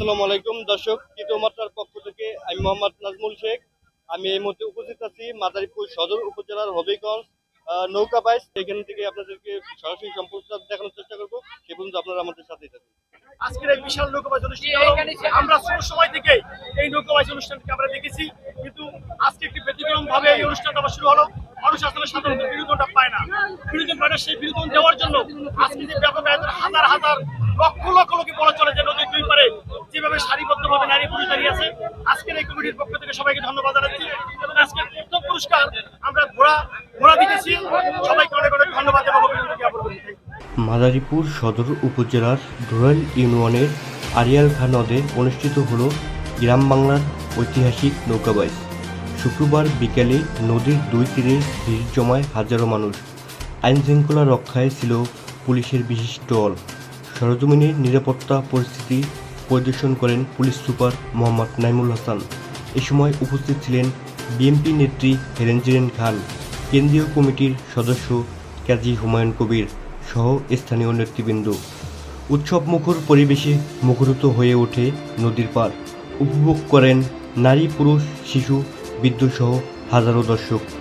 আসসালামু আলাইকুম। দর্শক তৃতীয় মাত্রার পক্ষ থেকে আমি মোহাম্মদ নাজমুল শেখ। আমি এই মুহূর্তে উপস্থিত আছি মাদারীপুর সদর উপজেলার হবিগঞ্জ নৌকা বাইস এখান থেকে আপনাদেরকে সরাসরি সম্পর্কটা দেখানোর চেষ্টা করব। সে পর্যন্ত আপনারা আমাদের সাথেই থাকুন। আজকের এই বিশাল নৌকাবাজ অনুষ্ঠান আমরা শুরু সময় থেকে এই নৌকাবাজ অনুষ্ঠানকে আমরা দেখেছি। কিন্তু আজকে একটি ব্যতিক্রম ভাবে এই অনুষ্ঠানটা আবার শুরু হলো। মানুষ আসলে সাধারণত বিনোদনটা পায় না। বিনোদন পায় না সেই বিনোদন দেওয়ার জন্য আজকে যে ব্যাপক আয়োজন হাজার হাজার লক্ষ লক্ষ লোকে বলা চলে যে নদীর দুই পারে যেভাবে সারিবদ্ধভাবে নারী পুরুষ দাঁড়িয়ে আছে আজকের এই কমিটির পক্ষ থেকে সবাইকে ধন্যবাদ জানাচ্ছি এবং আজকের প্রথম পুরস্কার আমরা ঘোড়া মাদারীপুর সদর উপজেলার ধোরাইল ইউনিয়নের আরিয়াল খা নদে অনুষ্ঠিত হল গ্রাম বাংলার ঐতিহাসিক নৌকাবাইজ শুক্রবার বিকেলে নদীর দুই তীরে ভিড় জমায় হাজারো মানুষ। আইন শৃঙ্খলা রক্ষায় ছিল পুলিশের বিশেষ দল। সরজমিনের নিরাপত্তা পরিস্থিতি পরিদর্শন করেন পুলিশ সুপার মোহাম্মদ নাইমুল হাসান। এ সময় উপস্থিত ছিলেন বিএনপি নেত্রী হেরেঞ্জিরেন খান। কেন্দ্রীয় কমিটির সদস্য কাজী হুমায়ুন কবির সহ স্থানীয় নেতৃবৃন্দ। উৎসব মুখর পরিবেশে মুখরিত হয়ে ওঠে নদীর পার উপভোগ করেন নারী, পুরুষ, শিশু বৃদ্ধ সহ হাজারো দর্শক।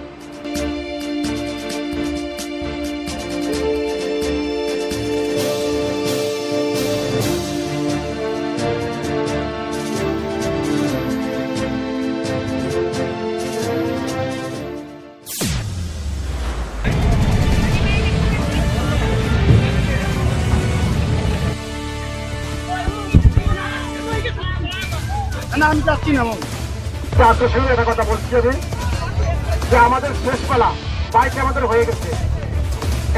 না, আমি যাচ্ছি না আপনার সঙ্গে একটা কথা বলছি আমি, যে আমাদের শেষ পালা বাইক আমাদের হয়ে গেছে।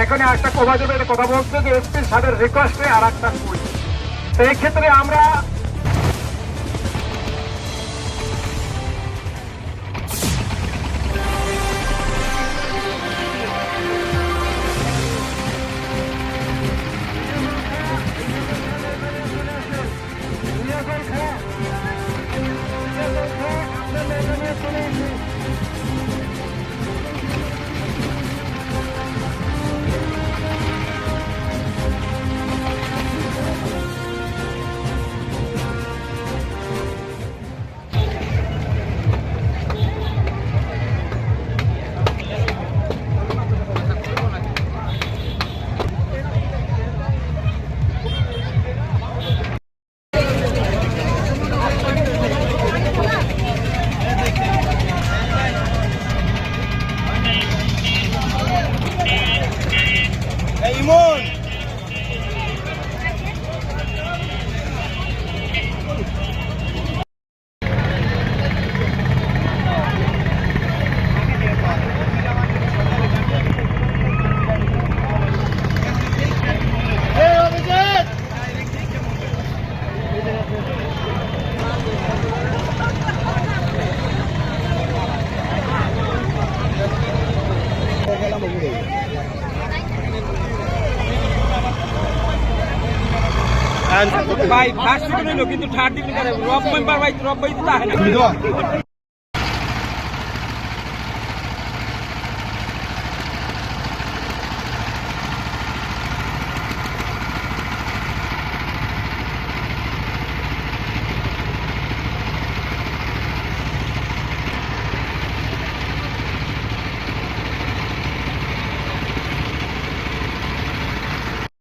এখানে একটা কমা যাবে কথা বলছে যে এসপি সাহেবের রিকোয়েস্টে আর একটা এই ক্ষেত্রে আমরা ভাই ফার্স্ট কিন্তু থার্ড দিন রব মেম্বার ভাই রব ভাই তো